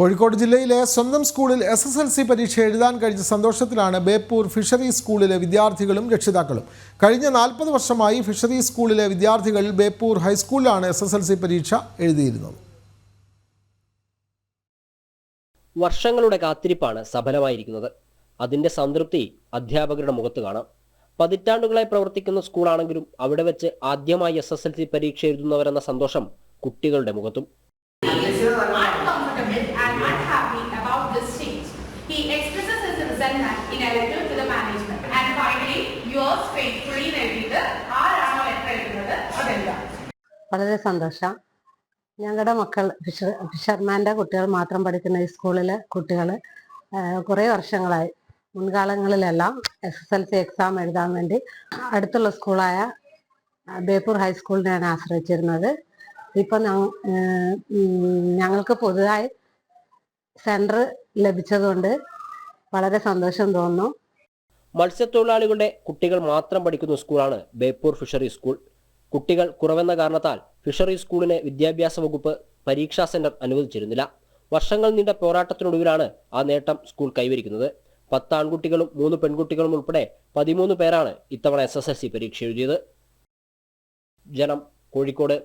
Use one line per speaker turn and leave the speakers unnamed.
കോഴിക്കോട് ജില്ലയിലെ സ്വന്തം സ്കൂളിൽ എസ് എസ് എൽ സി പരീക്ഷ എഴുതാൻ കഴിഞ്ഞ സന്തോഷത്തിലാണ് ബേപ്പൂർ ഫിഷറി സ്കൂളിലെ വിദ്യാർത്ഥികളും രക്ഷിതാക്കളും. കഴിഞ്ഞ നാൽപ്പത് വർഷമായി ഫിഷറി സ്കൂളിലെ വിദ്യാർത്ഥികൾ ബേപ്പൂർ ഹൈസ്കൂളിലാണ് എസ് എസ് എൽ സി പരീക്ഷ എഴുതിയിരുന്നത്.
വർഷങ്ങളുടെ കാത്തിരിപ്പാണ് സഫലമായിരിക്കുന്നത്. അതിന്റെ സംതൃപ്തി അധ്യാപകരുടെ മുഖത്ത് കാണാം. പതിറ്റാണ്ടുകളായി പ്രവർത്തിക്കുന്ന സ്കൂളാണെങ്കിലും അവിടെ വെച്ച് ആദ്യമായി എസ് എസ് എൽ സി പരീക്ഷ എഴുതുന്നവരെന്ന സന്തോഷം കുട്ടികളുടെ മുഖത്തും.
He expresses his resentment in a letter to the management. And finally, yours faithfully നൽകിയത് ആരാണോ ലെറ്റർ എഴുതുന്നത് അതെല്ലാം
വളരെ സന്തോഷം. ഞങ്ങളുടെ മക്കൾ ഫിഷർ ഫിഷർമാന്റെ കുട്ടികൾ മാത്രം പഠിക്കുന്ന ഈ സ്കൂളിലെ കുട്ടികൾ കുറേ വർഷങ്ങളായി മുൻകാലങ്ങളിലെല്ലാം S S L C exam എഴുതാൻ വേണ്ടി അടുത്തുള്ള സ്കൂളായ ബേപ്പൂർ ഹൈസ്കൂളിനെയാണ് ആശ്രയിച്ചിരുന്നത്. ഇപ്പം ഞങ്ങ- ഞങ്ങൾക്ക് പുതുതായി സെന്റർ ലഭിച്ചതുകൊണ്ട് വളരെ സന്തോഷം തോന്നുന്നു.
മത്സ്യത്തൊഴിലാളികളുടെ കുട്ടികൾ മാത്രം പഠിക്കുന്ന സ്കൂളാണ് ബേപ്പൂർ ഫിഷറി സ്കൂൾ. കുട്ടികൾ കുറവെന്ന കാരണത്താൽ ഫിഷറി സ്കൂളിന് വിദ്യാഭ്യാസ വകുപ്പ് പരീക്ഷാ സെന്റർ അനുവദിച്ചിരുന്നില്ല. വർഷങ്ങൾ നീണ്ട പോരാട്ടത്തിനൊടുവിലാണ് ആ നേട്ടം സ്കൂൾ കൈവരിക്കുന്നത്. പത്ത് ആൺകുട്ടികളും മൂന്ന് പെൺകുട്ടികളും ഉൾപ്പെടെ പതിമൂന്ന് പേരാണ് ഇത്തവണ എസ് പരീക്ഷ എഴുതിയത്. ജനം കോഴിക്കോട്.